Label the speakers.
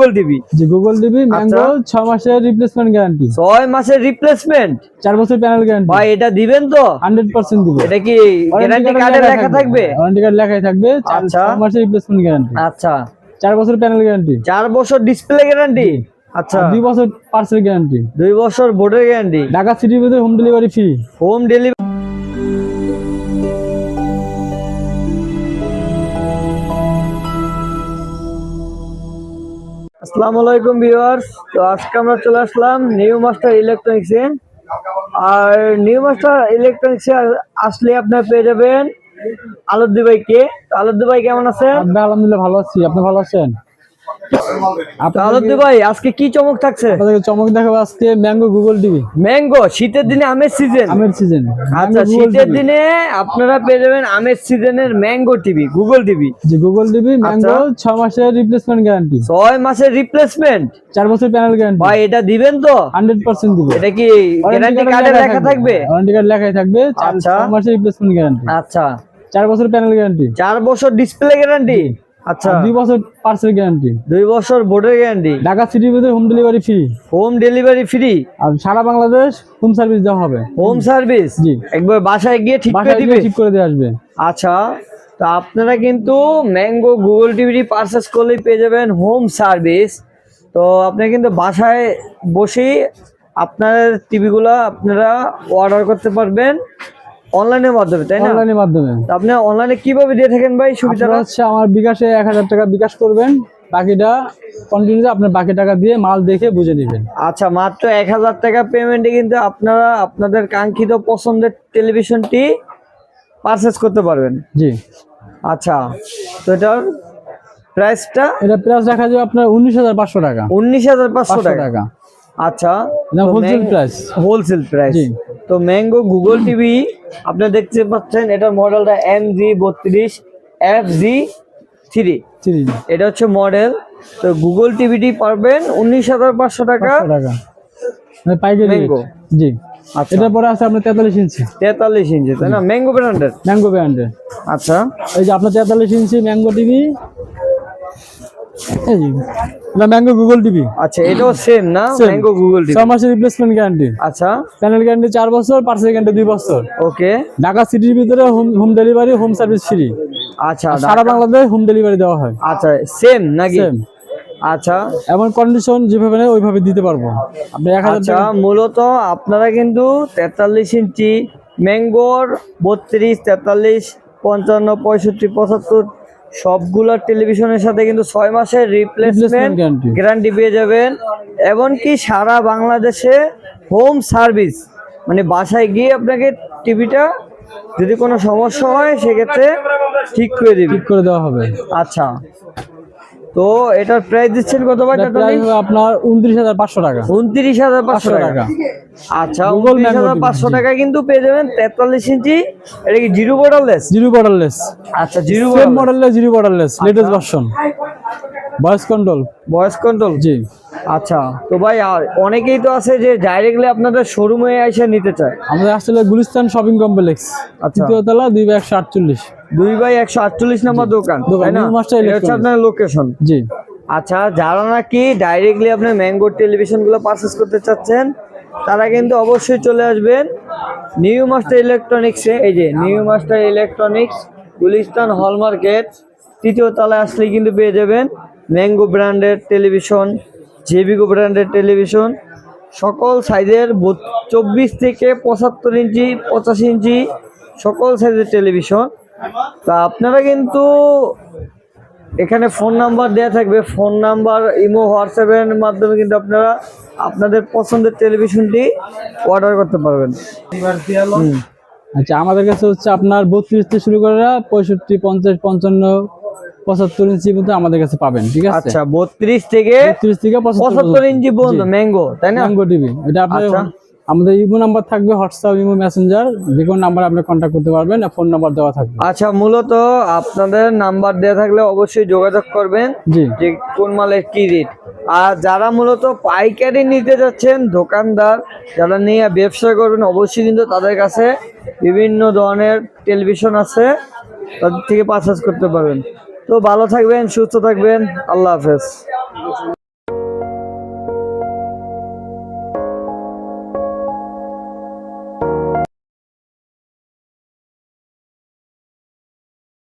Speaker 1: Google TV
Speaker 2: যে Google TV mango
Speaker 1: আচ্ছা।
Speaker 2: ছ মাসের রিপ্লেসমেন্ট গ্যারান্টি
Speaker 1: ছয় মাসের রিপ্লেসমেন্ট
Speaker 2: চার বছর প্যানেল গ্যারান্টি
Speaker 1: ভাই এটা দিবেন তো?
Speaker 2: হান্ড্রেড পার্সেন্ট দিব।
Speaker 1: এটা কি গ্যারান্টি কার্ডে লেখা থাকবে।
Speaker 2: ওয়ারেন্টি কার্ড লেখাই থাকবে চার
Speaker 1: আচ্ছা।
Speaker 2: মাসের রিপ্লেসমেন্ট গ্যারান্টি
Speaker 1: আচ্ছা।
Speaker 2: চার বছর প্যানেল গ্যারান্টি
Speaker 1: চার বছর ডিসপ্লে গ্যারান্টি আচ্ছা।
Speaker 2: দুই বছর পার্সেল গ্যারান্টি
Speaker 1: দুই বছর বোর্ডের গ্যারান্টি
Speaker 2: ঢাকা সিটির ভিতরে home delivery free
Speaker 1: home delivery আসসালামু আলাইকুম ভিউয়ার্স। তো আজকে আমরা চলে আসলাম নিউ মাস্টার ইলেকট্রনিক্সে। আর নিউ মাস্টার ইলেকট্রনিক্সে আসলে আপনার পেয়ে যাবেন আলোদ্দি ভাইকে আলোদ্দি ভাই কেমন আছেন
Speaker 2: আলহামদুলিল্লাহ ভালো আছি। আপনি ভালো আছেন?
Speaker 1: তো ভাই আজকে কি চমক থাকছে?
Speaker 2: চমক দেখাবো আজকে ম্যাঙ্গো গুগল টিভি।
Speaker 1: ম্যাঙ্গো শীতের দিনে আমের সিজন
Speaker 2: আমের সিজন
Speaker 1: আচ্ছা শীতের দিনে আপনারা পেয়ে যাবেন আমের সিজনের ম্যাঙ্গো টিভি গুগল টিভি।
Speaker 2: যে গুগল টিভি ম্যাঙ্গো
Speaker 1: আচ্ছা।
Speaker 2: ছ মাসের রিপ্লেসমেন্ট গ্যারান্টি
Speaker 1: ছয় মাসের রিপ্লেসমেন্ট
Speaker 2: চার বছর প্যানেল গ্যারান্টি
Speaker 1: ভাই এটা দিবেন তো?
Speaker 2: হান্ড্রেড পার্সেন্ট দিব।
Speaker 1: এটা কি গ্যারান্টি কার্ডে লেখা থাকবে।
Speaker 2: ওয়ারেন্টি কার্ড লেখাই থাকবে। চার
Speaker 1: আচ্ছা।
Speaker 2: মাসের রিপ্লেসমেন্ট গ্যারান্টি
Speaker 1: আচ্ছা।
Speaker 2: চার বছর প্যানেল গ্যারান্টি
Speaker 1: চার বছর ডিসপ্লে গ্যারান্টি আচ্ছা।
Speaker 2: দুই বছর পার্সেল গ্যারান্টি
Speaker 1: দুই বছর বোর্ডের গ্যারান্টি
Speaker 2: ঢাকা সিটির ভিতরে home delivery free
Speaker 1: home delivery free
Speaker 2: আর সারা বাংলাদেশ হোম সার্ভিস দেওয়া হবে।
Speaker 1: হোম সার্ভিস
Speaker 2: জি।
Speaker 1: একবার বাসায় গিয়ে ঠিক করে দিবে?
Speaker 2: ঠিক করে দিয়ে আসবে।
Speaker 1: আচ্ছা তো আপনারা কিন্তু ম্যাঙ্গো গুগল টিভি পারচেস করলেই পেয়ে যাবেন হোম সার্ভিস তো আপনি কিন্তু বাসায় বসেই আপনার টিভিগুলো আপনারা অর্ডার করতে পারবেন। অনলাইনের মাধ্যমে তাই না?
Speaker 2: অনলাইনের মাধ্যমে।
Speaker 1: আপনি অনলাইনে কীভাবে দিয়ে থাকেন ভাই সুবিধাটা?
Speaker 2: হচ্ছে আমার বিকাশে এক হাজার টাকা বিকাশ করবেন। বাকিটা কন্টিনিউ আপনার বাকি টাকা দিয়ে মাল দেখে বুঝে নেবেন।
Speaker 1: আচ্ছা মাত্র এক হাজার টাকা পেমেন্টে কিন্তু আপনারা আপনাদের কাঙ্ক্ষিত পছন্দের টেলিভিশনটি পারচেস করতে পারবেন।
Speaker 2: জি।
Speaker 1: আচ্ছা তো এটার প্রাইসটা
Speaker 2: এটা প্রাইস রাখা যাবে আপনার উনিশ হাজার পাঁচশো টাকা।
Speaker 1: উনিশ হাজার পাঁচশো টাকা। আচ্ছা
Speaker 2: না হোলসেল প্রাইস
Speaker 1: হোলসেল প্রাইস। তো ম্যাঙ্গো গুগল টিভি আপনি দেখতে পাচ্ছেন এটার মডেলটা এম জি বত্রিশ এফ জি থ্রি।
Speaker 2: থ্রি।
Speaker 1: এটা হচ্ছে মডেল। তো গুগল টিভিটি পারবেন উনিশ হাজার পাঁচশো টাকা।
Speaker 2: টাকা। মানে পাইকারি জি।
Speaker 1: আচ্ছা।
Speaker 2: পরে আছে আপনার তেতাল্লিশ ইঞ্চি।
Speaker 1: তেতাল্লিশ ইঞ্চি তাই না? ম্যাঙ্গো ব্র্যান্ডের
Speaker 2: ম্যাঙ্গো ব্র্যান্ডের
Speaker 1: আচ্ছা।
Speaker 2: এই যে আপনার তেতাল্লিশ ইঞ্চি ম্যাঙ্গো টিভি এই ম্যাঙ্গো গুগল টিভি
Speaker 1: আচ্ছা এটাও সেম না? ম্যাঙ্গো গুগল
Speaker 2: মাসের রিপ্লেসমেন্ট গ্যারান্টি
Speaker 1: আচ্ছা।
Speaker 2: প্যানেল গ্যারান্টি চার বছর পার্সেল গ্যারান্টি দুই বছর।
Speaker 1: ওকে
Speaker 2: ঢাকা সিটির ভিতরে home home delivery home service free
Speaker 1: আচ্ছা
Speaker 2: সারা বাংলাদেশ হোম ডেলিভারি দেওয়া হয়।
Speaker 1: আচ্ছা সেম নাকি?
Speaker 2: সেম
Speaker 1: আচ্ছা।
Speaker 2: এমন কন্ডিশন যেভাবে ওইভাবে দিতে পারব। আপনি এক হাজার
Speaker 1: আচ্ছা মূলত আপনারা কিন্তু তেতাল্লিশ ইঞ্চি ম্যাঙ্গোর বত্রিশ তেতাল্লিশ পঞ্চান্ন পঁয়ষট্টি পঁচাত্তর সবগুলো টেলিভিশনের সাথে কিন্তু ছয় মাসের রিপ্লেসমেন্ট গ্যারান্টি পেয়ে যাবেন। এমনকি সারা বাংলাদেশে হোম সার্ভিস মানে বাসায় গিয়ে আপনাকে টিভিটা যদি কোনো সমস্যা হয় সেক্ষেত্রে ঠিক করে দেবে।
Speaker 2: ঠিক করে দেওয়া হবে।
Speaker 1: আচ্ছা। তো এটার প্রাইস দিচ্ছেন কত ভাই
Speaker 2: আপনার উনত্রিশ হাজার পাঁচশো টাকা।
Speaker 1: উনত্রিশ হাজার পাঁচশো টাকা। আচ্ছা উনত্রিশ হাজার পাঁচশো। টাকা কিন্তু পেয়ে যাবেন তেতাল্লিশ ইঞ্চি। এটা কি জিরো বর্ডারলেস
Speaker 2: জিরো বর্ডারলেস
Speaker 1: আচ্ছা জিরো
Speaker 2: মডেলের zero borderless latest version voice control
Speaker 1: voice control
Speaker 2: জি।
Speaker 1: আচ্ছা তো ভাই আর অনেকেই তো আছে যে ডাইরেক্টলি আপনাদের শোরুমে এসে নিতে চায়।
Speaker 2: আমাদের আসলে গুলিস্তান শপিং কমপ্লেক্স
Speaker 1: আচ্ছা।
Speaker 2: তৃতীয় তলা দুই একশো আটচল্লিশ।
Speaker 1: দুই বাই একশো আটচল্লিশ নম্বর দোকান হচ্ছে আপনার লোকেশন
Speaker 2: জি।
Speaker 1: আচ্ছা যারা নাকি ডাইরেক্টলি আপনার ম্যাঙ্গো টেলিভিশনগুলো পারচেস করতে চাচ্ছেন তারা কিন্তু অবশ্যই চলে আসবেন নিউ মাস্টার ইলেকট্রনিক্সে এই যে নিউ মাস্টার ইলেকট্রনিক্স গুলিস্তান হল মার্কেট তৃতীয় তলায় আসলে কিন্তু পেয়ে যাবেন ম্যাঙ্গো ব্র্যান্ডের টেলিভিশন জেবিগো ব্র্যান্ডের টেলিভিশন সকল সাইজের চব্বিশ থেকে পঁচাত্তর ইঞ্চি পঁচাশি ইঞ্চি সকল সাইজের টেলিভিশন তা আপনারা কিন্তু এখানে ফোন নাম্বার দেওয়া থাকবে। ফোন নাম্বার ইমো হোয়াটসঅ্যাপের মাধ্যমে কিন্তু আপনারা আপনাদের পছন্দের টেলিভিশনটি অর্ডার করতে পারবেন।
Speaker 2: আচ্ছা আমাদের কাছে হচ্ছে আপনার বত্রিশ থেকে শুরু করে পঁয়ষট্টি পঞ্চাশ পঞ্চান্ন পঁচাত্তর ইঞ্চি মধ্যে আমাদের কাছে পাবেন ঠিক আছে?
Speaker 1: আচ্ছা বত্রিশ থেকে
Speaker 2: বত্রিশ থেকে
Speaker 1: পঁচাত্তর ইঞ্চি পর্যন্ত ম্যাঙ্গো তাই না?
Speaker 2: ম্যাঙ্গো টিভি এটা আপনার
Speaker 1: আচ্ছা।
Speaker 2: আমাদের ইমো নাম্বার থাকবে হোয়াটসঅ্যাপ ইমো মেসেঞ্জার যে কোনো নাম্বার আপনি কন্ট্যাক্ট করতে পারবেন ফোন নাম্বার দেওয়া থাকবে।
Speaker 1: আচ্ছা মূলত আপনাদের নাম্বার দেওয়া থাকলে অবশ্যই যোগাযোগ করবেন
Speaker 2: জি।
Speaker 1: যে কোন মালের কি রেট আর যারা মূলত পাইকারি নিতে যাচ্ছেন দোকানদার যারা নিয়ে ব্যবসা করবেন অবশ্যই কিন্তু তাদের কাছে বিভিন্ন ধরনের টেলিভিশন আছে তাদের থেকে পারচেস করতে পারবেন। তো ভালো থাকবেন সুস্থ থাকবেন আল্লাহ হাফেজ।